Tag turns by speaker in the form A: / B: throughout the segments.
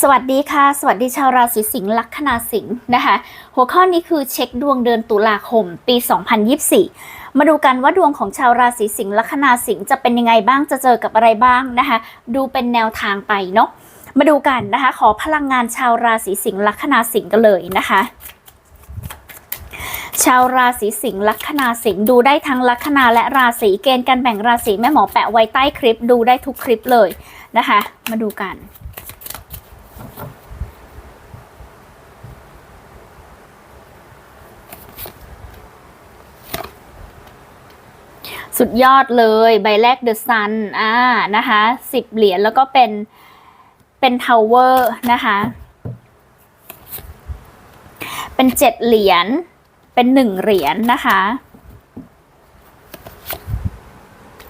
A: สวัสดีค่ะ สวัสดีชาวราศีสิงห์ลัคนาสิงห์นะคะ หัวข้อนี้คือเช็คดวงเดือนตุลาคม ปี 2024 มาดูกันว่าดวงของชาวราศีสิงห์ลัคนาสิงห์จะเป็นยังไงบ้างจะเจอกับอะไรบ้างนะคะ ดูเป็นแนวทางไปเนาะมาดูกันนะคะ ขอพลังงานชาวราศีสิงห์ลัคนาสิงห์กันเลยนะคะ ชาวราศีสิงห์ลัคนาสิงห์ดูได้ทั้งลัคนาและราศีเกณฑ์การแบ่งราศีแม่หมอแปะไว้ใต้คลิป ดูได้ทุกคลิปเลยนะคะ มาดูกัน สุดยอดเลยใบแรกเดอะซันอ่านะคะสิบเหรียญแล้วก็เป็นเป็นทาวเวอร์นะคะเป็นเจ็ดเหรียญเป็นหนึ่งเหรียญนะคะ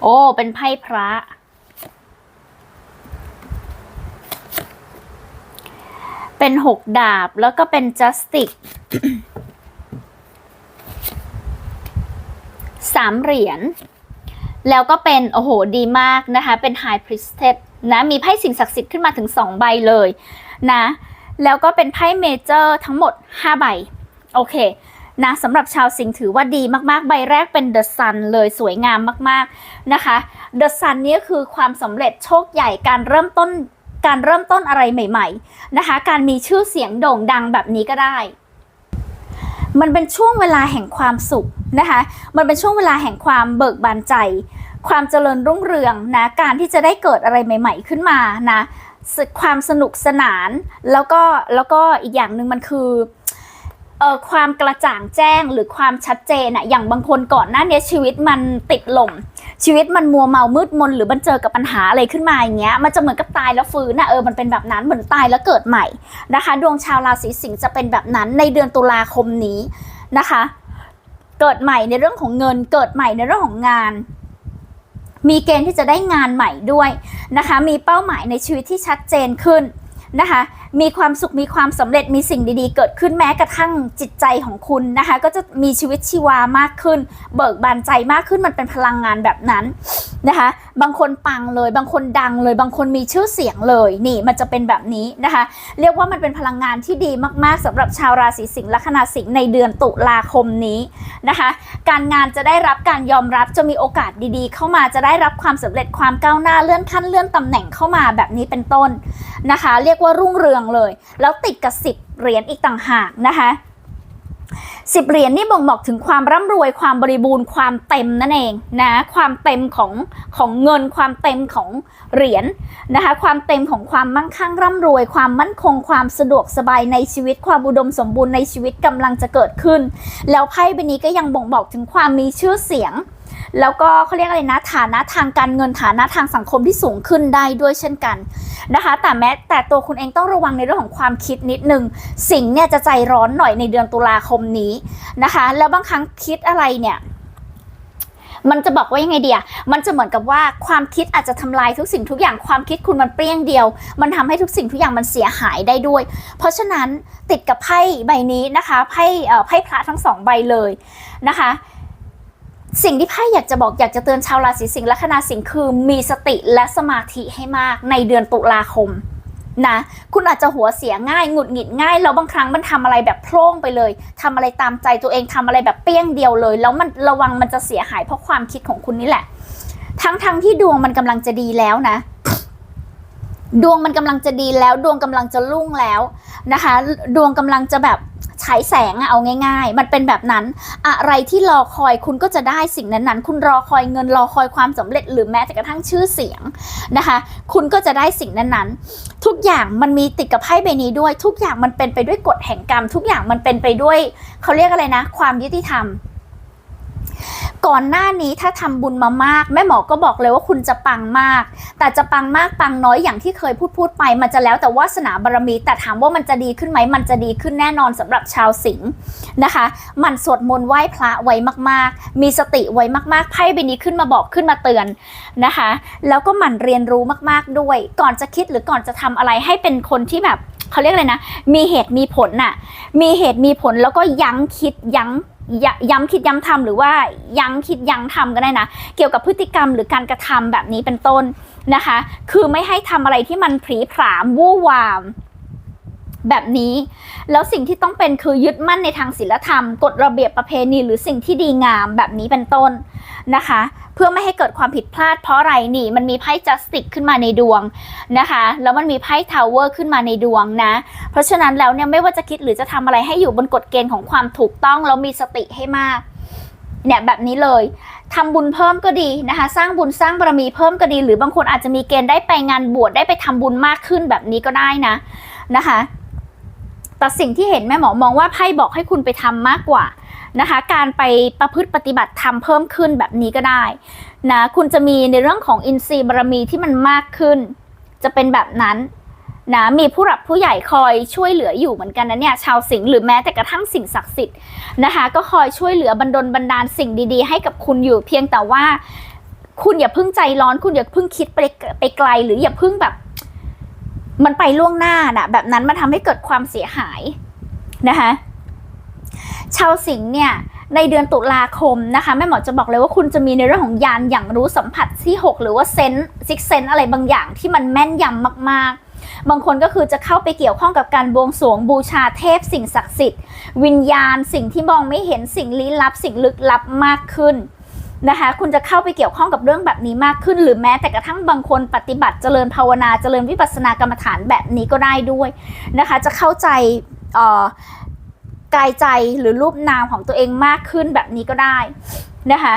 A: โอ้ เป็นไพ่พระ เป็นหกดาบแล้วก็เป็นจัสติกสามเหรียญ แล้วก็เป็น โอ้โห ดีมากนะคะ เป็น High Priestess นะ มีไพ่สิ่งศักดิ์สิทธิ์ขึ้นมาถึง 2 ใบเลยนะ แล้วก็เป็นไพ่เมเจอร์ทั้งหมด 5 ใบ โอเคนะสำหรับชาวสิงห์ถือว่าดีมากๆ ใบแรกเป็น The Sun เลยสวยงามมากๆนะคะ The Sun นี่คือความสำเร็จโชคใหญ่การเริ่มต้นการเริ่มต้นอะไรใหม่ๆนะคะ การมีชื่อเสียงโด่งดังแบบนี้ก็ได้ มันเป็นช่วงเวลาแห่งความสุขนะคะ มันเป็นช่วงเวลาแห่งความเบิกบานใจ ความเจริญรุ่งเรืองนะการที่จะได้เกิดอะไรใหม่ ๆ ขึ้นมานะความสนุกสนานแล้วก็แล้วก็อีกอย่างหนึ่งมันคือเอ่อความกระจ่างแจ้งหรือความชัดเจนอะอย่างบางคนก่อนหน้านี้ชีวิตมันติดหลมชีวิตมันมัวเมามืดมน หรือมันเจอกับปัญหาอะไรขึ้นมาอย่างเงี้ยมันจะเหมือนกับตายแล้วฟื้นนะเออมันเป็นแบบนั้นเหมือนตายแล้วเกิดใหม่นะคะ ดวงชาวราศีสิงห์จะเป็นแบบนั้นในเดือนตุลาคมนี้นะคะ เกิดใหม่ในเรื่องของเงินเกิดใหม่ในเรื่องของงาน มีเกณฑ์ที่จะได้งานใหม่ด้วยนะคะ มีเป้าหมายในชีวิตที่ชัดเจนขึ้นนะคะ มีความสุข มีความสำเร็จ มีสิ่งดีๆ เกิดขึ้นแม้กระทั่งจิตใจของคุณนะคะ ก็จะมีชีวิตชีวามากขึ้น เบิกบานใจมากขึ้น มันเป็นพลังงานแบบนั้น นะคะ บางคนปังเลย บางคนดังเลย บางคนมีชื่อเสียงเลย นี่มันจะเป็นแบบนี้นะคะ เรียกว่ามันเป็นพลังงานที่ดีมากๆสำหรับชาวราศีสิงห์ลัคนาสิงห์ในเดือนตุลาคมนี้นะคะ การงานจะได้รับการยอมรับจะมีโอกาสดีๆ เข้ามาจะได้รับความสำเร็จความก้าวหน้าเลื่อนขั้นเลื่อนตำแหน่งเข้ามาแบบนี้เป็นต้นนะคะ เรียกว่ารุ่งเรืองเลย แล้วติดกับสิบเหรียญอีกต่างหากนะคะ สิบเหรียญนี่บ่งบอกถึงความร่ำรวยความบริบูรณ์ความเต็มนั่นเองนะความเต็มของของเงินความเต็มของเหรียญนะคะความเต็มของความมั่งคั่งร่ำรวย ความมั่นคงความสะดวกสบายในชีวิตความอุดมสมบูรณ์ในชีวิตกำลังจะเกิดขึ้น แล้วไพ่ใบนี้ก็ยังบ่งบอกถึงความมีชื่อเสียง แล้วก็เขาเรียกอะไรนะฐานะทางการเงินฐานะทางสังคมที่สูงขึ้นได้ด้วยเช่นกันนะคะ แต่แม้แต่ตัวคุณเองต้องระวังในเรื่องของความคิดนิดนึงสิ่งเนี่ยจะใจร้อนหน่อยในเดือนตุลาคมนี้นะคะ แล้วบางครั้งคิดอะไรเนี่ยมันจะบอกว่ายังไงเดียมันจะเหมือนกับว่าความคิดอาจจะทำลายทุกสิ่งทุกอย่าง ความคิดคุณมันเปรี้ยงเดียว มันทำให้ทุกสิ่งทุกอย่างมันเสียหายได้ด้วย เพราะฉะนั้นติดกับไพ่ใบนี้นะคะ ไพ่ไพ่พระทั้งสองใบเลยนะคะ สิ่งที่ไพ่อยากจะบอกอยากจะเตือนชาวราศีสิงห์และคณาสิงห์คือมีสติและสมาธิให้มากในเดือนตุลาคมนะคุณอาจจะหัวเสียง่ายหงุดหงิดง่ายแล้วบางครั้งมันทำอะไรแบบโพร่งไปเลยทำอะไรตามใจตัวเองทำอะไรแบบเปี้ยงเดียวเลย แล้วมันระวังมันจะเสียหายเพราะความคิดของคุณนี่แหละ ทั้งทั้งที่ดวงมันกำลังจะดีแล้วนะ ดวงมันกำลังจะดีแล้ว ดวงกำลังจะรุ่งแล้วนะคะ ดวงกำลังจะแบบ ฉายแสงอะเอาง่ายๆ มันเป็นแบบนั้นอะไรที่รอคอยคุณก็จะได้สิ่งนั้นๆ คุณรอคอยเงินรอคอยความสำเร็จหรือแม้แต่กระทั่งชื่อเสียงนะคะ คุณก็จะได้สิ่งนั้นๆ ทุกอย่างมันมีติดกับไพ่ใบนี้ด้วย ทุกอย่างมันเป็นไปด้วยกฎแห่งกรรม ทุกอย่างมันเป็นไปด้วยเขาเรียกอะไรนะ ความยุติธรรม ก่อนหน้านี้ถ้าทำบุญมามาก แม่หมอก็บอกเลยว่าคุณจะปังมาก แต่จะปังมากปังน้อยอย่างที่เคยพูดพูดไป มันจะแล้วแต่วาสนาบารมี แต่ถามว่ามันจะดีขึ้นไหมมันจะดีขึ้นแน่นอนสำหรับชาวสิงห์นะคะมันสวดมนต์ไหว้พระไว้มาก ๆ มีสติไว้มาก ๆไพ่ใบนี้ขึ้นมาบอกขึ้นมาเตือนนะคะ แล้วก็หมั่นเรียนรู้มาก ๆด้วย ก่อนจะคิดหรือก่อนจะทำอะไรให้เป็นคนที่แบบเขาเรียกอะไรนะ มีเหตุมีผลน่ะ มีเหตุมีผลแล้วก็ยั้งคิดยั้ง ย้ำคิดย้ำทำหรือว่ายั้งคิดยั้งทำก็ได้นะ เกี่ยวกับพฤติกรรมหรือการกระทำแบบนี้เป็นต้นนะคะ คือไม่ให้ทำอะไรที่มันผีผามวู่วาม แบบนี้ แล้วสิ่งที่ต้องเป็นคือยึดมั่นในทางศีลธรรมกฎระเบียบประเพณีหรือสิ่งที่ดีงามแบบนี้เป็นต้นนะคะ เพื่อไม่ให้เกิดความผิดพลาดเพราะอะไรนี่มันมีไพ่จัสติกขึ้นมาในดวงนะคะ แล้วมันมีไพ่ทาวเวอร์ขึ้นมาในดวงนะ เพราะฉะนั้นแล้วเนี่ยไม่ว่าจะคิดหรือจะทำอะไรให้อยู่บนกฎเกณฑ์ของความถูกต้องแล้วมีสติให้มากเนี่ยแบบนี้เลยทำบุญเพิ่มก็ดีนะคะ สร้างบุญสร้างบารมีเพิ่มก็ดี หรือบางคนอาจจะมีเกณฑ์ได้ไปงานบวชได้ไปทำบุญมากขึ้นแบบนี้ก็ได้นะนะคะ แต่สิ่งที่เห็นแม่หมอมองว่าไพ่บอกให้คุณไปทำมากกว่านะคะ การไปประพฤติปฏิบัติธรรมเพิ่มขึ้นแบบนี้ก็ได้นะคุณจะมีในเรื่องของอินทรีย์บารมีที่มันมากขึ้น จะเป็นแบบนั้นนะมีผู้หลักผู้ใหญ่คอยช่วยเหลืออยู่เหมือนกันนะเนี่ยชาวสิงห์หรือแม้แต่กระทั่งสิ่งศักดิ์สิทธิ์นะคะ ก็คอยช่วยเหลือบันดลบันดาลสิ่งดีๆ ให้กับคุณอยู่ เพียงแต่ว่าคุณอย่าเพิ่งใจร้อน คุณอย่าเพิ่งคิดไปไปไกล หรืออย่าเพิ่งแบบ มันไปล่วงหน้านะแบบนั้นมันทำให้เกิดความเสียหายนะคะชาวสิงห์เนี่ยในเดือนตุลาคมนะคะแม่หมอจะบอกเลยว่าคุณจะมีในเรื่องของยานอย่างรู้สัมผัสที่ 6 หรือว่าเซนส์ซิกเซนอะไรบางอย่างที่มันแม่นยำมากๆ บางคนก็คือจะเข้าไปเกี่ยวข้องกับการบวงสรวงบูชาเทพสิ่งศักดิ์สิทธิ์ วิญญาณสิ่งที่มองไม่เห็นสิ่งลี้ลับ สิ่งลึกลับมากขึ้น นะคะ คุณจะเข้าไปเกี่ยวข้องกับเรื่องแบบนี้มากขึ้น หรือแม้แต่กระทั่งบางคนปฏิบัติเจริญภาวนาเจริญวิปัสสนากรรมฐานแบบนี้ก็ได้ด้วยนะคะ จะเข้าใจกายใจหรือรูปนามของตัวเองมากขึ้นแบบนี้ก็ได้นะคะ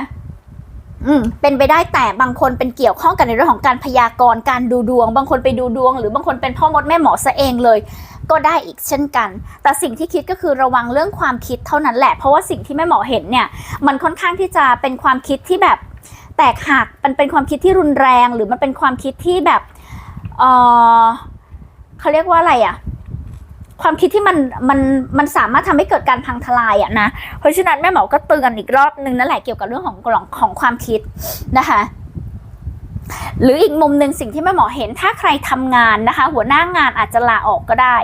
A: อืมเป็นไปได้แต่บางคนเป็นเกี่ยวข้องกันในเรื่องของการพยากรณ์การดูดวง บางคนไปดูดวง หรือบางคนเป็นพ่อมดแม่หมอซะเองเลย ก็ได้อีกเช่นกัน แต่สิ่งที่คิดก็คือระวังเรื่องความคิดเท่านั้นแหละ เพราะว่าสิ่งที่แม่หมอเห็นเนี่ย มันค่อนข้างที่จะเป็นความคิดที่แบบแตกหัก มันเป็นความคิดที่รุนแรง หรือมันเป็นความคิดที่แบบเออเขาเรียกว่าอะไรอะความคิดที่มันมันมันสามารถทำให้เกิดการพังทลายอะนะ เพราะฉะนั้นแม่หมอก็เตือนอีกรอบนึงนั่นแหละเกี่ยวกับเรื่องของของของความคิดนะคะ หรืออีกมุมหนึ่งสิ่งที่แม่หมอเห็นถ้าใครทำงานนะคะ หัวหน้างานอาจจะลาออกก็ได้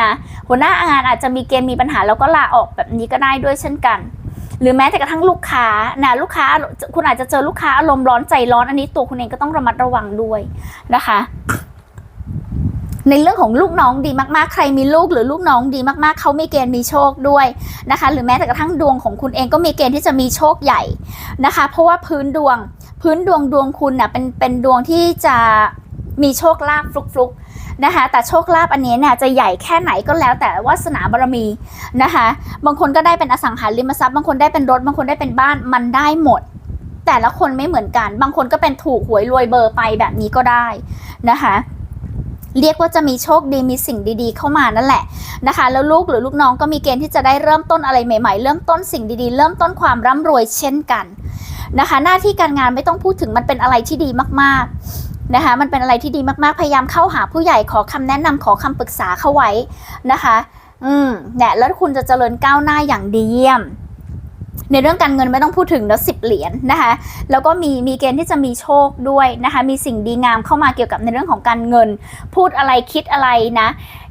A: นะหัวหน้างานอาจจะมีเกณฑ์มีปัญหาแล้วก็ลาออกแบบนี้ก็ได้ด้วยเช่นกัน หรือแม้แต่กระทั่งลูกค้านะลูกค้าคุณอาจจะเจอลูกค้าอารมณ์ร้อนใจร้อนอันนี้ตัวคุณเองก็ต้องระมัดระวังด้วยนะคะ ในเรื่องของลูกน้องดีมากๆ ใครมีลูกหรือลูกน้องดีมากๆ เขามีเกณฑ์มีโชคด้วยนะคะ หรือแม้แต่กระทั่งดวงของคุณเองก็มีเกณฑ์ที่จะมีโชคใหญ่นะคะ เพราะว่าพื้นดวงพื้นดวงดวงคุณน่ะเป็นเป็นดวงที่จะมีโชคลาภฟลุกๆ นะคะแต่โชคลาภอันนี้เนี่ยจะใหญ่แค่ไหนก็แล้วแต่วาสนาบารมีนะคะบางคนก็ได้เป็นอสังหาริมทรัพย์บางคนได้เป็นรถบางคนได้เป็นบ้านมันได้หมด แต่ละคนไม่เหมือนกัน บางคนก็เป็นถูกหวยรวยเบอร์ไปแบบนี้ก็ได้นะคะเรียกว่าจะมีโชคดีมีสิ่งดีๆ เข้ามานั่นแหละนะคะ แล้วลูกหรือลูกน้องก็มีเกณฑ์ที่จะได้เริ่มต้นอะไรใหม่ ๆ เริ่มต้นสิ่งดีๆ เริ่มต้นความร่ำรวยเช่นกันนะคะ หน้าที่การงานไม่ต้องพูดถึงมันเป็นอะไรที่ดีมากๆ นะคะมันเป็นอะไรที่ดีมากๆ พยายามเข้าหาผู้ใหญ่ขอคำแนะนำขอคำปรึกษาเข้าไว้นะคะ อืมเนี่ยแล้วคุณจะเจริญก้าวหน้าอย่างดีเยี่ยม ในเรื่องการเงินไม่ต้องพูดถึงแล้วสิบเหรียญนะคะ แล้วก็มีมีเกณฑ์ที่จะมีโชคด้วยนะคะ มีสิ่งดีงามเข้ามาเกี่ยวกับในเรื่องของการเงิน พูดอะไรคิดอะไรนะ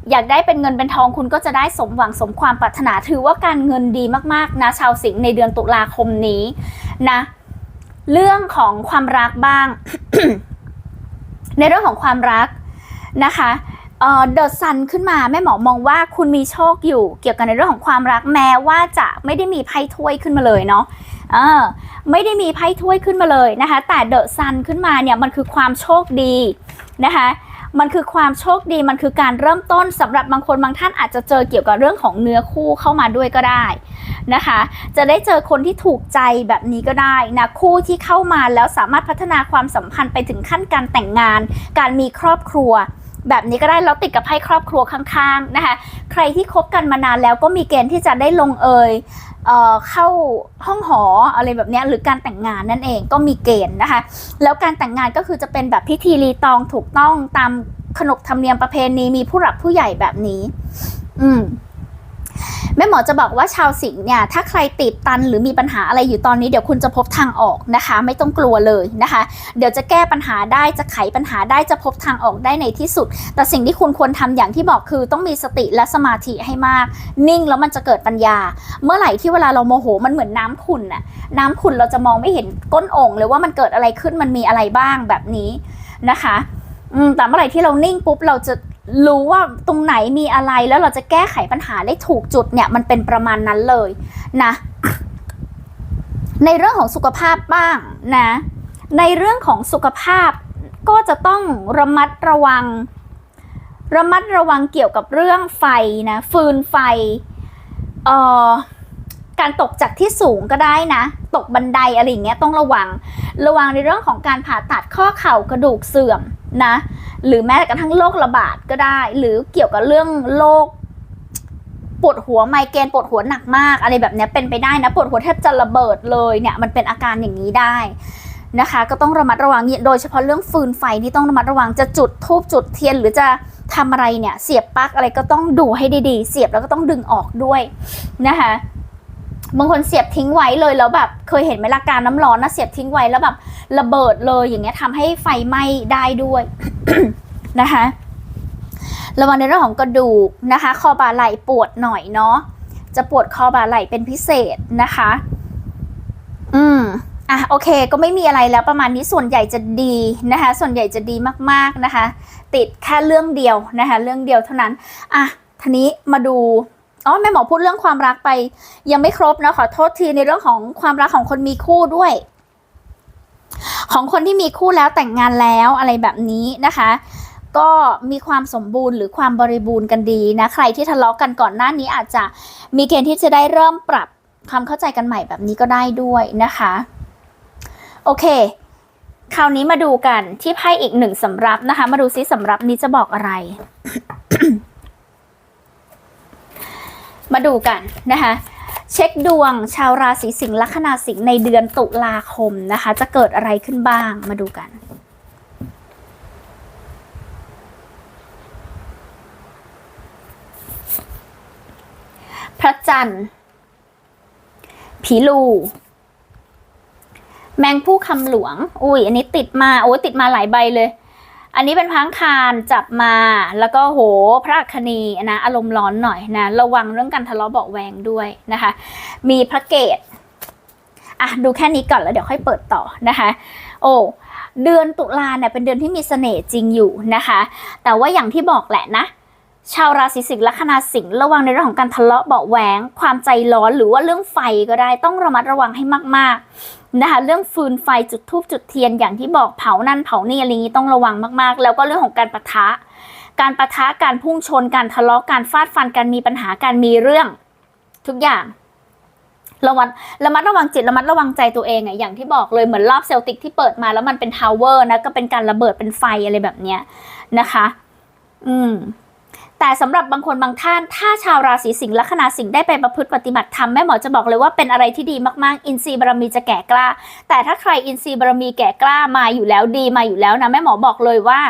A: อยากได้เป็นเงินเป็นทองคุณก็จะได้สมหวังสมความปรารถนาถือว่าการเงินดีมากๆนะชาวสิงห์ในเดือนตุลาคมนี้นะ เรื่องของความรักบ้าง ในเรื่องของความรักนะคะเดอะซันขึ้นมาแม่หมอมองว่าคุณมีโชคอยู่เกี่ยวกับในเรื่องของความรักแม้ว่าจะไม่ได้มีไพ่ถ้วยขึ้นมาเลยเนาะเออไม่ได้มีไพ่ถ้วยขึ้นมาเลยนะคะ แต่เดอะซันขึ้นมาเนี่ยมันคือความโชคดีนะคะ มันคือความโชคดีมันคือการเริ่มต้นสำหรับบางคนบางท่านอาจจะเจอเกี่ยวกับเรื่องของเนื้อคู่เข้ามาด้วยก็ได้นะคะ จะได้เจอคนที่ถูกใจแบบนี้ก็ได้นะคู่ที่เข้ามาแล้วสามารถพัฒนาความสัมพันธ์ไปถึงขั้นการแต่งงาน การมีครอบครัว แบบนี้ก็ได้แล้วติดกับไพ่ครอบครัวข้างๆนะคะ ใครที่คบกันมานานแล้วก็มีเกณฑ์ที่จะได้ลงเอย เข้าห้องหออะไรแบบนี้หรือการแต่งงานนั่นเองก็มีเกณฑ์นะคะ แล้วการแต่งงานก็คือจะเป็นแบบพิธีรีตองถูกต้องตามขนบธรรมเนียมประเพณีมีผู้หลักผู้ใหญ่แบบนี้ อืม แม่หมอจะบอกว่าชาวสิงห์เนี่ยถ้าใครติดตันหรือมีปัญหาอะไรอยู่ตอนนี้เดี๋ยวคุณจะพบทางออกนะคะ ไม่ต้องกลัวเลยนะคะ เดี๋ยวจะแก้ปัญหาได้จะไขปัญหาได้จะพบทางออกได้ในที่สุด แต่สิ่งที่คุณควรทำอย่างที่บอกคือต้องมีสติและสมาธิให้มาก นิ่งแล้วมันจะเกิดปัญญา เมื่อไหร่ที่เวลาเราโมโหมันเหมือนน้ำขุ่นน่ะน้ำขุ่นเราจะมองไม่เห็นก้นโอ่งเลยว่ามันเกิดอะไรขึ้นมันมีอะไรบ้างแบบนี้นะคะแต่เมื่อไหร่ที่เรานิ่งปุ๊บเราจะ รู้ว่าตรงไหนมีอะไรแล้วเราจะแก้ไขปัญหาได้ถูกจุดเนี่ยมันเป็นประมาณนั้นเลยนะ ในเรื่องของสุขภาพบ้างนะ ในเรื่องของสุขภาพก็จะต้องระมัดระวัง ระมัดระวังเกี่ยวกับเรื่องไฟนะฟืนไฟเอ่อการตกจากที่สูงก็ได้นะ ตกบันไดอะไรอย่างเงี้ยต้องระวัง ระวังในเรื่องของการผ่าตัดข้อเข่ากระดูกเสื่อมนะ หรือแม้กระทั่งโรคระบาดก็ได้ หรือเกี่ยวกับเรื่องโรคปวดหัวไมเกรนปวดหัวหนักมาก อะไรแบบนี้เป็นไปได้นะปวดหัวแทบจะระเบิดเลยเนี่ยมันเป็นอาการอย่างนี้ได้นะคะ ก็ต้องระมัดระวังโดยเฉพาะเรื่องฟืนไฟนี่ต้องระมัดระวังจะจุดทูบจุดเทียน หรือจะทำอะไรเนี่ยเสียบปลั๊กอะไรก็ต้องดูให้ดีๆ เสียบแล้วก็ต้องดึงออกด้วยนะคะ บางคนเสียบทิ้งไว้เลยแล้วแบบเคยเห็นไหมล่ะการน้ำร้อนนะเสียบทิ้งไว้แล้วแบบระเบิดเลยอย่างเงี้ยทำให้ไฟไหม้ได้ด้วยนะคะระวังในเรื่องของกระดูกนะคะ คอบ่าไหล่ปวดหน่อยเนาะจะปวดคอบ่าไหล่เป็นพิเศษนะคะ อืมอะโอเค ก็ไม่มีอะไรแล้วประมาณนี้ส่วนใหญ่จะดีนะคะ ส่วนใหญ่จะดีมากๆนะคะ ติดแค่เรื่องเดียวนะคะ เรื่องเดียวเท่านั้น อะทีนี้มาดู อ๋อแม่หมอพูดเรื่องความรักไป ยังไม่ครบนะขอโทษทีในเรื่องของความรักของคนมีคู่ด้วย ของคนที่มีคู่แล้วแต่งงานแล้วอะไรแบบนี้นะคะก็มีความสมบูรณ์หรือความบริบูรณ์กันดีนะใครที่ทะเลาะกันก่อนหน้านี้อาจจะมีเกณฑ์ที่จะได้เริ่มปรับความเข้าใจกันใหม่แบบนี้ก็ได้ด้วยนะคะ โอเค คราวนี้มาดูกันที่ไพ่อีกหนึ่งสำรับนะคะ มาดูซิสำรับนี้จะบอกอะไร มาดูกันนะคะเช็คดวงชาวราศีสิงห์ลัคนาสิงห์ในเดือนตุลาคมนะคะ จะเกิดอะไรขึ้นบ้างมาดูกันพระจันทร์ ผีลู แมงผู้คำหลวง อุ้ย อันนี้ติดมา โอ้ติดมาหลายใบเลย อันนี้เป็นพังคารจับมาแล้วก็โหพระอัคนีนะอารมณ์ร้อนหน่อยนะระวังเรื่องการทะเลาะเบาแวงด้วยนะคะ มีพระเกตอะดูแค่นี้ก่อนแล้วเดี๋ยวค่อยเปิดต่อนะคะ โอ้เดือนตุลาเนี่ยเป็นเดือนที่มีเสน่ห์จริงอยู่นะคะ แต่ว่าอย่างที่บอกแหละนะ ชาวราศีสิงห์ลัคนาสิงห์ระวังในเรื่องของการทะเลาะเบาะแวง ความใจร้อนหรือว่าเรื่องไฟก็ได้ต้องระมัดระวังให้มาก นะคะเรื่องฟืนไฟจุดทูบจุดเทียนอย่างที่บอกเผานั่นเผานี่อะไรนี้ต้องระวังมากๆ แล้วก็เรื่องของการปะทะ การปะทะการพุ่งชนการทะเลาะการฟาดฟันการมีปัญหาการมีเรื่อง ทุกอย่างระวังระมัดระวังจิตระมัดระวังใจตัวเองอะอย่างที่บอกเลยเหมือนรอบเซลติกที่เปิดมาแล้วมันเป็นทาวเวอร์นะก็เป็นการระเบิดเป็นไฟอะไรแบบเนี้ยนะคะ อืม แต่สำหรับบางคนบางท่านถ้าชาวราศีสิงห์ลัคนาสิงห์ได้ไปประพฤติปฏิบัติธรรมแม่หมอจะบอกเลยว่าเป็นอะไรที่ดีมากๆ อินทรีย์บารมีจะแก่กล้า แต่ถ้าใครอินทรีย์บารมีแก่กล้ามาอยู่แล้วดีมาอยู่แล้วนะแม่หมอบอกเลยว่า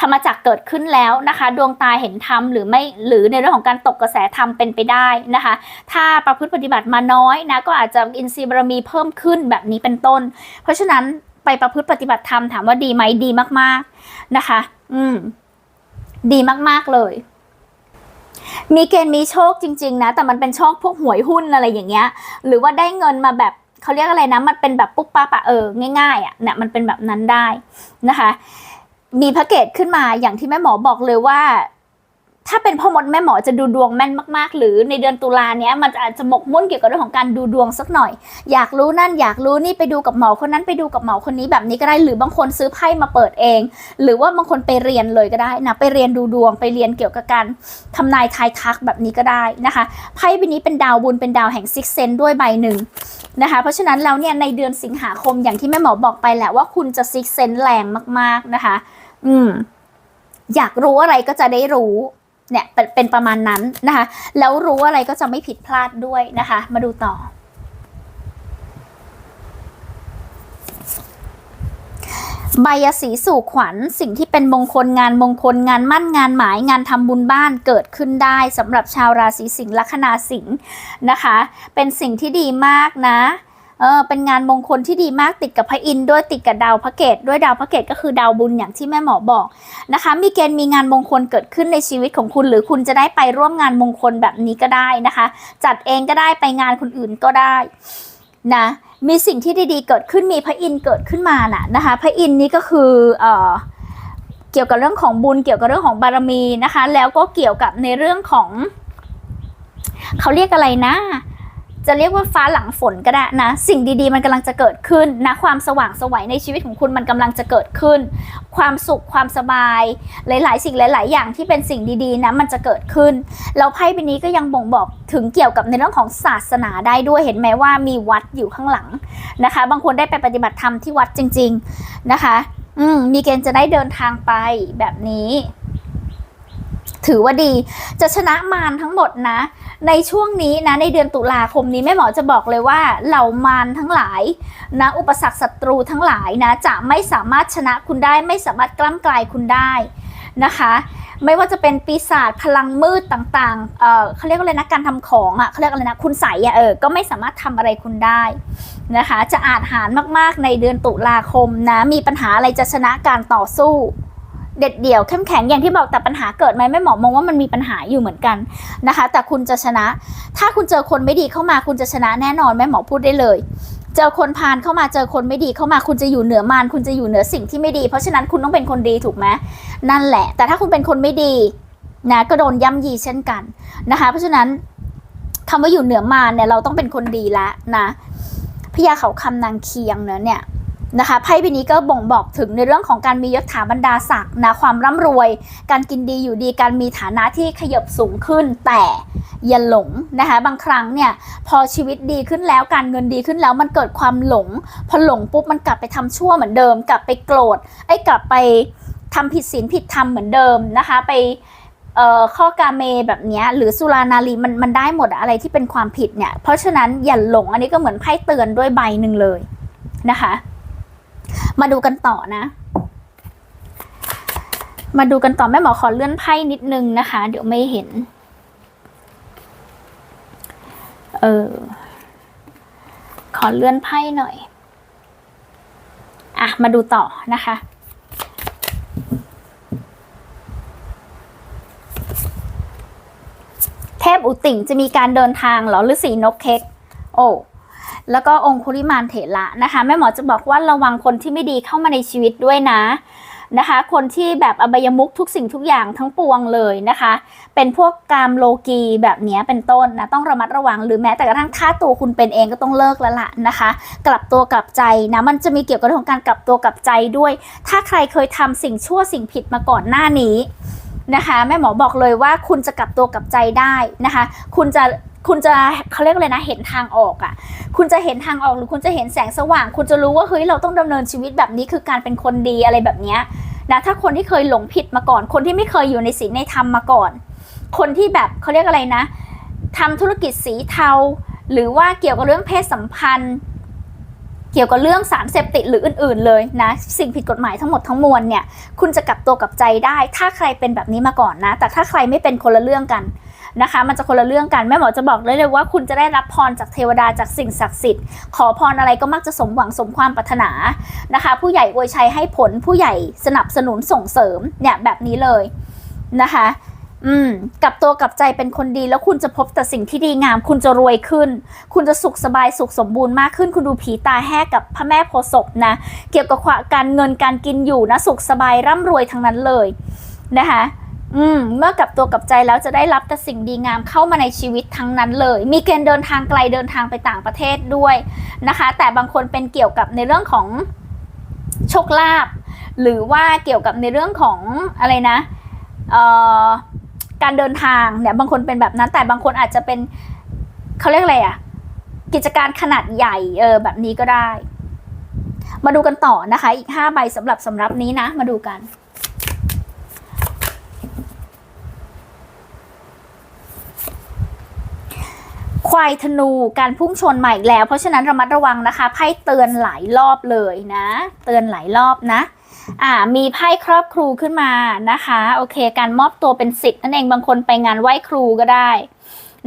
A: ธรรมจักเกิดขึ้นแล้วนะคะ ดวงตาเห็นธรรมหรือไม่หรือในเรื่องของการตกกระแสธรรมเป็นไปได้นะคะ ถ้าประพฤติปฏิบัติมาน้อยนะก็อาจจะอินทรีย์บารมีเพิ่มขึ้นแบบนี้เป็นต้น เพราะฉะนั้นไปประพฤติปฏิบัติธรรมถามว่าดีไหมดีมากๆนะคะ อืม ดีมากๆเลย มีเกณฑ์มีโชคจริง ๆ นะ แต่มันเป็นโชคพวกหวยหุ้นอะไรอย่างเงี้ย หรือว่าได้เงินมาแบบเขาเรียกอะไรนะ มันเป็นแบบปุ๊บปั๊บอะเออ ง่ายๆอะเนี่ยมันเป็นแบบนั้นได้นะคะ มีแพ็กเกจขึ้นมาอย่างที่แม่หมอบอกเลยว่า ถ้าเป็นพ่อมดแม่หมอจะดูดวงแม่นมาก ๆ หรือในเดือนตุลาเนี้ยมันอาจจะหมกมุ่นเกี่ยวกับเรื่องของการดูดวงสักหน่อย อยากรู้นั่นอยากรู้นี่ไปดูกับหมอคนนั้นไปดูกับหมอคนนี้แบบนี้ก็ได้หรือบางคนซื้อไพ่มาเปิดเอง หรือว่าบางคนไปเรียนเลยก็ได้นะไปเรียนดูดวงไปเรียนเกี่ยวกับการทำนายทายทักแบบนี้ก็ได้นะคะไพ่ใบนี้เป็นดาวบุญเป็นดาวแห่งซิกเซนด้วยใบหนึ่งนะคะเพราะฉะนั้นแล้วเนี่ยในเดือนสิงหาคมอย่างที่แม่หมอบอกไปแหละว่าคุณจะซิกเซนแรงมาก ๆนะคะ อืมอยากรู้อะไรก็จะได้รู้ เนี่ยเป็นเป็นประมาณนั้นนะคะ แล้วรู้อะไรก็จะไม่ผิดพลาดด้วยนะคะ มาดูต่อ ใบยสีสู่ขวัญสิ่งที่เป็นมงคลงานมงคลงานมั่นงานหมายงานทำบุญบ้านเกิดขึ้นได้สำหรับชาวราศีสิงห์ลัคนาสิงห์นะคะ เป็นสิ่งที่ดีมากนะ เออเป็นงานมงคลที่ดีมากติดกับพระอินทร์ด้วยติดกับดาวพระเกตด้วยดาวพระเกตก็คือดาวบุญอย่างที่แม่หมอบอกนะคะ มีเกณฑ์มีงานมงคลเกิดขึ้นในชีวิตของคุณ หรือคุณจะได้ไปร่วมงานมงคลแบบนี้ก็ได้นะคะ จัดเองก็ได้ไปงานคนอื่นก็ได้นะมีสิ่งที่ดีๆเกิดขึ้นมีพระอินทร์เกิดขึ้นมาน่ะนะคะ พระอินทร์นี่ก็คือเอ่อเกี่ยวกับเรื่องของบุญเกี่ยวกับเรื่องของบารมีนะคะ แล้วก็เกี่ยวกับในเรื่องของ เขาเรียกอะไรนะ จะเรียกว่าฟ้าหลังฝนก็ได้นะ สิ่งดีๆ มันกำลังจะเกิดขึ้นนะความสว่างสวัยในชีวิตของคุณมันกำลังจะเกิดขึ้น ความสุขความสบาย หลาย ๆ สิ่งหลาย ๆ อย่างที่เป็นสิ่งดีๆนะมันจะเกิดขึ้นแล้วไพ่ใบนี้ก็ยังบ่งบอกถึงเกี่ยวกับในเรื่องของศาสนาได้ด้วยเห็นไหมว่ามีวัดอยู่ข้างหลังนะคะ บางคนได้ไปปฏิบัติธรรมที่วัดจริง ๆนะคะ อืมมีเกณฑ์จะได้เดินทางไปแบบนี้ ถือว่าดี จะชนะมารทั้งหมดนะ ในช่วงนี้นะในเดือนตุลาคมนี้แม่หมอจะบอกเลยว่าเหล่ามารทั้งหลายนะอุปสรรคศัตรูทั้งหลายนะจะไม่สามารถชนะคุณได้ ไม่สามารถกล้ำกลายคุณได้นะคะไม่ว่าจะเป็นปีศาจพลังมืดต่างๆเออเขาเรียกว่าอะไรนะการทำของอะเขาเรียกอะไรนะคุณใสอะเออ ก็ไม่สามารถทำอะไรคุณได้นะคะ จะอาจหารมากๆในเดือนตุลาคมนะ มีปัญหาอะไรจะชนะการต่อสู้ เด็ดเดี่ยวเข้มแข็งอย่างที่บอกแต่ปัญหาเกิดไหมแม่หมอมองว่ามันมีปัญหาอยู่เหมือนกันนะคะ แต่คุณจะชนะ ถ้าคุณเจอคนไม่ดีเข้ามาคุณจะชนะแน่นอนแม่หมอพูดได้เลย เจอคนพาลเข้ามาเจอคนไม่ดีเข้ามาคุณจะอยู่เหนือมารคุณจะอยู่เหนือสิ่งที่ไม่ดี เพราะฉะนั้นคุณต้องเป็นคนดีถูกไหมนั่นแหละ แต่ถ้าคุณเป็นคนไม่ดีนะก็โดนย่ำยีเช่นกันนะคะ เพราะฉะนั้นคำว่าอยู่เหนือมารเนี่ยเราต้องเป็นคนดีละนะพญาเขาคำนางเคียงเนอะเนี่ย นะคะไพ่ใบนี้ก็บ่งบอกถึงในเรื่องของการมียศถาบรรดาศักดิ์นะความร่ำรวย การกินดีอยู่ดีการมีฐานะที่ขยับสูงขึ้น แต่อย่าหลงนะคะบางครั้งเนี่ยพอชีวิตดีขึ้นแล้วการเงินดีขึ้นแล้วมันเกิดความหลง พอหลงปุ๊บมันกลับไปทำชั่วเหมือนเดิม กลับไปโกรธไอ้กลับไปทำผิดศีลผิดธรรมเหมือนเดิมนะคะไปข้อกาเมแบบนี้หรือสุรานารีมันมันได้หมดอะไรที่เป็นความผิดเนี่ยเพราะฉะนั้นอย่าหลงอันนี้ก็เหมือนไพ่เตือนด้วยใบหนึ่งเลยนะคะ มาดูกันต่อนะ มาดูกันต่อแม่หมอขอเลื่อนไพ่นิดนึงนะคะ เดี๋ยวไม่เห็น เออ ขอเลื่อนไพ่หน่อย อะ มาดูต่อนะคะเทพอุติ่งจะมีการเดินทางหรอฤาษีนกเค็กโอ้ แล้วก็องคุริมานเถระนะคะแม่หมอจะบอกว่าระวังคนที่ไม่ดีเข้ามาในชีวิตด้วยนะนะคะ คนที่แบบอบายมุกทุกสิ่งทุกอย่างทั้งปวงเลยนะคะ เป็นพวกกามโลกีแบบนี้เป็นต้นนะต้องระมัดระวังหรือแม้แต่กระทั่งถ้าตัวคุณเป็นเองก็ต้องเลิกแล้วล่ะนะคะ กลับตัวกลับใจนะมันจะมีเกี่ยวกับเรื่องของการกลับตัวกลับใจด้วย ถ้าใครเคยทำสิ่งชั่วสิ่งผิดมาก่อนหน้านี้นะคะแม่หมอบอกเลยว่าคุณจะกลับตัวกลับใจได้นะคะ คุณจะ คุณจะเขาเรียกอะไรนะ เห็นทางออกอะ่ะ คุณจะเห็นทางออกหรือคุณจะเห็นแสงสว่าง คุณจะรู้ว่าเฮ้ยเราต้องดำเนินชีวิตแบบนี้คือการเป็นคนดีอะไรแบบเนี้ยนะถ้าคนที่เคยหลงผิดมาก่อน คนที่ไม่เคยอยู่ในศีลในธรรมมาก่อน คนที่แบบเขาเรียกอะไรนะทำธุรกิจสีเทา หรือว่าเกี่ยวกับเรื่องเพศสัมพันธ์ เกี่ยวกับเรื่องสารเสพติดหรืออื่น ๆ เลยนะ สิ่งผิดกฎหมายทั้งหมดทั้งมวลเนี่ย คุณจะกลับตัวกลับใจได้ ถ้าใครเป็นแบบนี้มาก่อนนะ แต่ถ้าใครไม่เป็นคนละเรื่องกัน นะคะ มันจะคนละเรื่องกันแม่หมอจะบอกเลยเลยว่าคุณจะได้รับพรจากเทวดาจากสิ่งศักดิ์สิทธิ์ ขอพรอะไรก็มักจะสมหวังสมความปรารถนานะคะ ผู้ใหญ่อวยชัยให้ผลผู้ใหญ่สนับสนุนส่งเสริมเนี่ยแบบนี้เลยนะคะอืมกับตัวกับใจเป็นคนดีแล้วคุณจะพบแต่สิ่งที่ดีงาม คุณจะรวยขึ้น คุณจะสุขสบายสุขสมบูรณ์มากขึ้น คุณดูผีตาแหกกับพระแม่โพศพนะ เกี่ยวกับการเงินการกินอยู่นะ สุขสบายร่ำรวยทั้งนั้นเลยนะคะ อืมเมื่อกลับตัวกลับใจแล้วจะได้รับแต่สิ่งดีงามเข้ามาในชีวิตทั้งนั้นเลย มีเกณฑ์เดินทางไกลเดินทางไปต่างประเทศด้วยนะคะ แต่บางคนเป็นเกี่ยวกับในเรื่องของโชคลาภหรือว่าเกี่ยวกับในเรื่องของอะไรนะเอ่อการเดินทางเนี่ยบางคนเป็นแบบนั้น แต่บางคนอาจจะเป็นเขาเรียกอะไรอะกิจการขนาดใหญ่เออแบบนี้ก็ได้ มาดูกันต่อนะคะ อีก 5 ใบสำหรับสำรับนี้นะ มาดูกัน ควายธนูการพุ่งชนใหม่แล้ว เพราะฉะนั้นระมัดระวังนะคะไพ่เตือนหลายรอบเลยนะ เตือนหลายรอบนะอ่ามีไพ่ครอบครูขึ้นมานะคะโอเค การมอบตัวเป็นสิทธิ์นั่นเองบางคนไปงานไหว้ครูก็ได้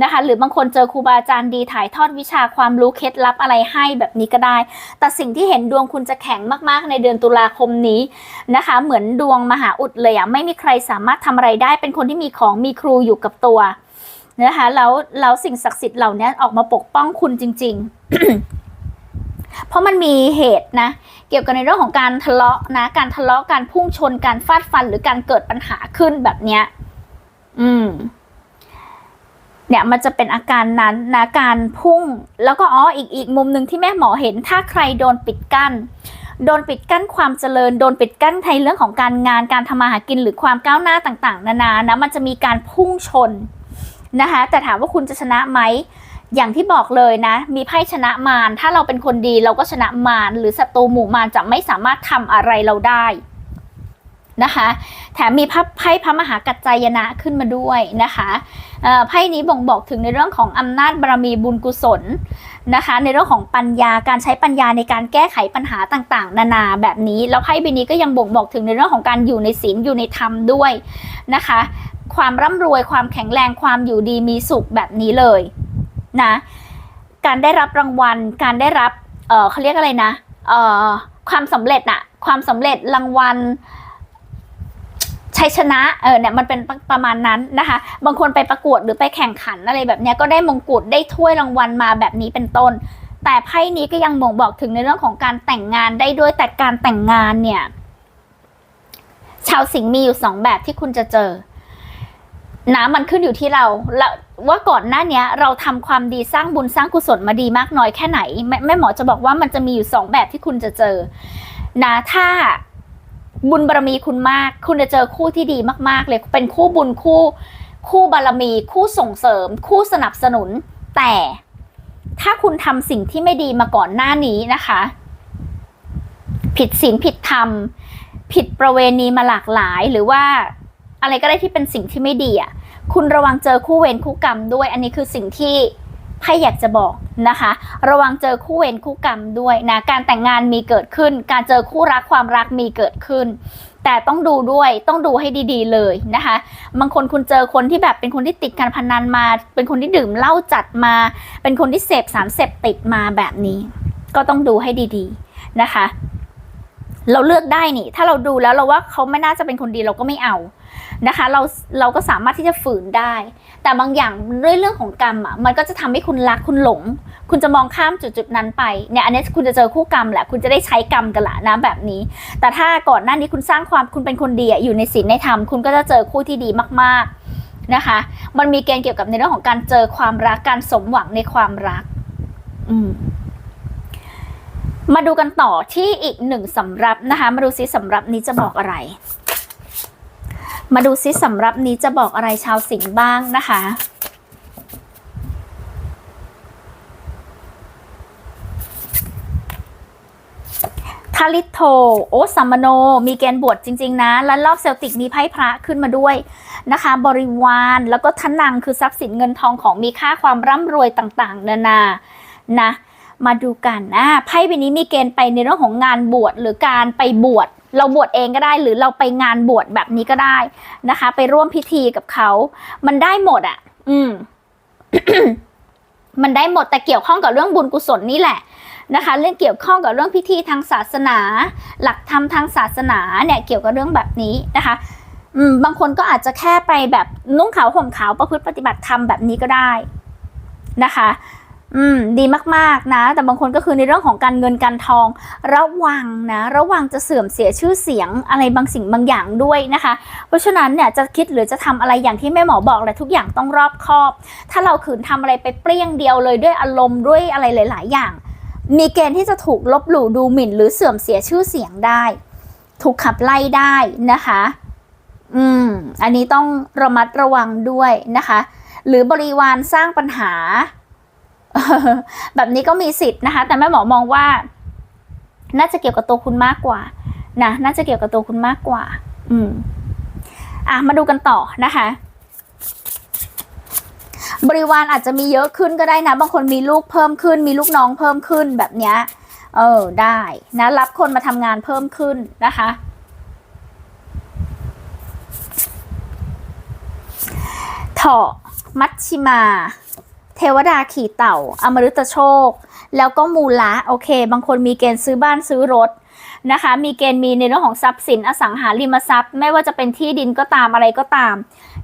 A: นะคะหรือบางคนเจอครูบาอาจารย์ดีถ่ายทอดวิชาความรู้เคล็ดลับอะไรให้แบบนี้ก็ได้ แต่สิ่งที่เห็นดวงคุณจะแข็งมากๆ ในเดือนตุลาคมนี้นะคะ เหมือนดวงมหาอุดเลยอะไม่มีใครสามารถทำอะไรได้เป็นคนที่มีของมีครูอยู่กับตัว นะคะแล้วแล้วสิ่งศักดิ์สิทธิ์เหล่านี้ออกมาปกป้องคุณจริง ๆ เพราะมันมีเหตุนะ เกี่ยวกับในเรื่องของการทะเลาะนะ การทะเลาะการพุ่งชนการฟาดฟันหรือการเกิดปัญหาขึ้นแบบเนี้ยอืมเนี่ยมันจะเป็นอาการนั้นนะการพุ่ง แล้วก็อ๋ออีกอีกมุมหนึ่งที่แม่หมอเห็น ถ้าใครโดนปิดกั้น โดนปิดกั้นความเจริญ โดนปิดกั้นในเรื่องของการงานการทำมาหากินหรือความก้าวหน้าต่าง ๆ นานานะมันจะมีการพุ่งชน นะคะแต่ถามว่าคุณจะชนะไหมอย่างที่บอกเลยนะ มีไพ่ชนะมารถ้าเราเป็นคนดีเราก็ชนะมารหรือศัตรูหมู่มารจะไม่สามารถทำอะไรเราได้นะคะแถมมีไพ่พระมหากัจจายนะขึ้นมาด้วยนะคะไพ่นี้บ่งบอกถึงในเรื่องของอำนาจบารมีบุญกุศลนะคะ ในเรื่องของปัญญาการใช้ปัญญาในการแก้ไขปัญหาต่างๆ นานาแบบนี้แล้วไพ่ใบนี้ก็ยังบ่งบอกถึงในเรื่องของการอยู่ในศีลอยู่ในธรรมด้วยนะคะ ความร่ำรวยความแข็งแรงความอยู่ดีมีสุขแบบนี้เลยนะการได้รับรางวัล การได้รับเออเขาเรียกอะไรนะเออความสำเร็จอะความสำเร็จรางวัลชัยชนะเออเนี่ยมันเป็นประประมาณนั้นนะคะ บางคนไปประกวดหรือไปแข่งขันอะไรแบบเนี้ยก็ได้มงกุฎได้ถ้วยรางวัลมาแบบนี้เป็นต้น แต่ไพ่นี้ก็ยังบ่งบอกถึงในเรื่องของการแต่งงานได้ด้วยแต่การแต่งงานเนี่ย ชาวสิงห์มีอยู่สองแบบที่คุณจะเจอ นะมันขึ้นอยู่ที่เราแล้วว่าก่อนหน้าเนี้ยเราทำความดีสร้างบุญสร้างกุศลมาดีมากน้อยแค่ไหนแม่แม่หมอจะบอกว่ามันจะมีอยู่สองแบบที่คุณจะเจอนะถ้าบุญบารมีคุณมาก คุณจะเจอคู่ที่ดีมากๆ เลยเป็นคู่บุญคู่ คู่บารมี คู่ส่งเสริม คู่สนับสนุน แต่ถ้าคุณทำสิ่งที่ไม่ดีมาก่อนหน้านี้นะคะ ผิดศีลผิดธรรม ผิดประเวณีมาหลากหลายหรือว่า อะไรก็ได้ที่เป็นสิ่งที่ไม่ดีอะคุณระวังเจอคู่เวรคู่กรรมด้วย อันนี้คือสิ่งที่ไพ่อยากจะบอกนะคะ ระวังเจอคู่เวรคู่กรรมด้วยนะการแต่งงานมีเกิดขึ้น การเจอคู่รักความรักมีเกิดขึ้น แต่ต้องดูด้วยต้องดูให้ดีๆเลยนะคะบางคนคุณเจอคนที่แบบเป็นคนที่ติดการพนันมา เป็นคนที่ดื่มเหล้าจัดมา เป็นคนที่เสพสารเสพติดมาแบบนี้ ก็ต้องดูให้ดีๆนะคะ เราเลือกได้นี่ ถ้าเราดูแล้วเราว่าเขาไม่น่าจะเป็นคนดีเราก็ไม่เอา นะคะเราเราก็สามารถที่จะฝืนได้ แต่บางอย่างด้วยเรื่องของกรรมอะมันก็จะทำให้คุณรักคุณหลง คุณจะมองข้ามจุดจุดนั้นไปเนี่ยอันนี้คุณจะเจอคู่กรรมแหละคุณจะได้ใช้กรรมกันละนะแบบนี้ แต่ถ้าก่อนหน้านี้คุณสร้างความคุณเป็นคนดีอะอยู่ในศีลในธรรมคุณก็จะเจอคู่ที่ดีมาก ๆนะคะ มันมีเกณฑ์เกี่ยวกับในเรื่องของการเจอความรักการสมหวังในความรัก อืมมาดูกันต่อที่อีกหนึ่งสำรับนะคะ มาดูซิสำรับนี้จะบอกอะไร มาดูซิสำรับนี้จะบอกอะไรชาวสิงห์บ้างนะคะทาริโทโอสัมมโน มีเกณฑ์บวชจริง ๆ นะ และรอบเซลติกมีไพ่พระขึ้นมาด้วยนะคะ บริวารแล้วก็ทนังคือทรัพย์สินเงินทองของมีค่าความร่ำรวยต่างๆ นานานะ มาดูกันอะไพ่ใบนี้มีเกณฑ์ไปในเรื่องของงานบวชหรือการไปบวช เราบวชเองก็ได้ หรือเราไปงานบวชแบบนี้ก็ได้นะคะ ไปร่วมพิธีกับเขา มันได้หมดอะ อืม มันได้หมดแต่เกี่ยวข้องกับเรื่องบุญกุศลนี่แหละนะคะ เรื่องเกี่ยวข้องกับเรื่องพิธีทางศาสนา หลักธรรมทางศาสนาเนี่ย เกี่ยวกับเรื่องแบบนี้นะคะอืมบางคนก็อาจจะแค่ไปแบบนุ่งขาวห่มขาวประพฤติปฏิบัติธรรมแบบนี้ก็ได้นะคะ อืมดีมากๆนะ แต่บางคนก็คือในเรื่องของการเงินการทอง ระวังนะ ระวังจะเสื่อมเสียชื่อเสียงอะไรบางสิ่งบางอย่างด้วยนะคะ เพราะฉะนั้นเนี่ยจะคิดหรือจะทำอะไรอย่างที่แม่หมอบอกแหละทุกอย่างต้องรอบคอบ ถ้าเราขืนทำอะไรไปเปรี้ยงเดียวเลยด้วยอารมณ์ด้วยอะไรหลาย ๆ อย่าง มีเกณฑ์ที่จะถูกลบหลู่ดูหมิ่น หรือเสื่อมเสียชื่อเสียงได้ ถูกขับไล่ได้นะคะ อืม อันนี้ต้องระมัดระวังด้วยนะคะ หรือบริวารสร้างปัญหา แบบนี้ก็มีสิทธิ์นะคะ แต่แม่หมอมองว่า น่าจะเกี่ยวกับตัวคุณมากกว่านะน่าจะเกี่ยวกับตัวคุณมากกว่า อืม อะมาดูกันต่อนะคะ บริวารอาจจะมีเยอะขึ้นก็ได้นะ บางคนมีลูกเพิ่มขึ้น มีลูกน้องเพิ่มขึ้นแบบเนี้ย เออได้นะรับคนมาทำงานเพิ่มขึ้นนะคะเถาะมัชชิมา เทวดาขี่เต่า อมฤตโชค แล้วก็มูละโอเค บางคนมีเกณฑ์ซื้อบ้านซื้อรถนะคะ มีเกณฑ์มีในเรื่องของทรัพย์สินอสังหาริมทรัพย์ ไม่ว่าจะเป็นที่ดินก็ตามอะไรก็ตาม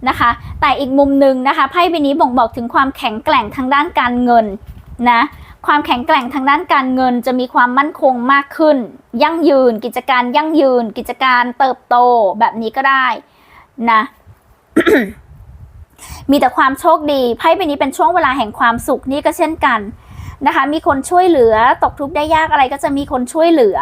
A: นะคะ แต่อีกมุมหนึ่งนะคะไพ่ใบนี้บ่งบอกถึงความแข็งแกร่งทางด้านการเงินนะความแข็งแกร่งทางด้านการเงินจะมีความมั่นคงมากขึ้น ยั่งยืน กิจการยั่งยืน กิจการเติบโตแบบนี้ก็ได้นะ มีแต่ความโชคดีไพ่ใบนี้เป็นช่วงเวลาแห่งความสุขนี่ก็เช่นกันนะคะ มีคนช่วยเหลือตกทุกข์ได้ยากอะไรก็จะมีคนช่วยเหลือ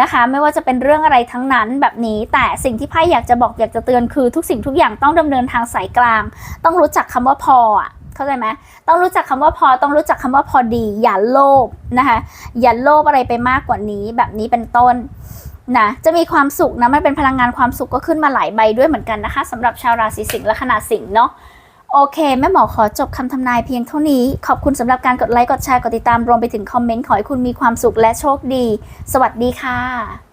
A: นะคะ ไม่ว่าจะเป็นเรื่องอะไรทั้งนั้นแบบนี้ แต่สิ่งที่ไพ่อยากจะบอกอยากจะเตือนคือทุกสิ่งทุกอย่างต้องดำเนินทางสายกลาง ต้องรู้จักคำว่าพออะเข้าใจไหมต้องรู้จักคำว่าพอต้องรู้จักคำว่าพอดี อย่าโลภนะคะอย่าโลภอะไรไปมากกว่านี้แบบนี้เป็นต้น นะจะมีความสุขนะมันเป็นพลังงานความสุขก็ขึ้นมาหลายใบด้วยเหมือนกันนะคะสำหรับชาวราศีสิงห์และขนาดสิงห์เนาะโอเค แม่หมอขอจบคำทำนายเพียงเท่านี้ ขอบคุณสำหรับการกดไลค์ กดแชร์ กดติดตามรวมไปถึงคอมเมนต์ ขอให้คุณมีความสุขและโชคดี สวัสดีค่ะ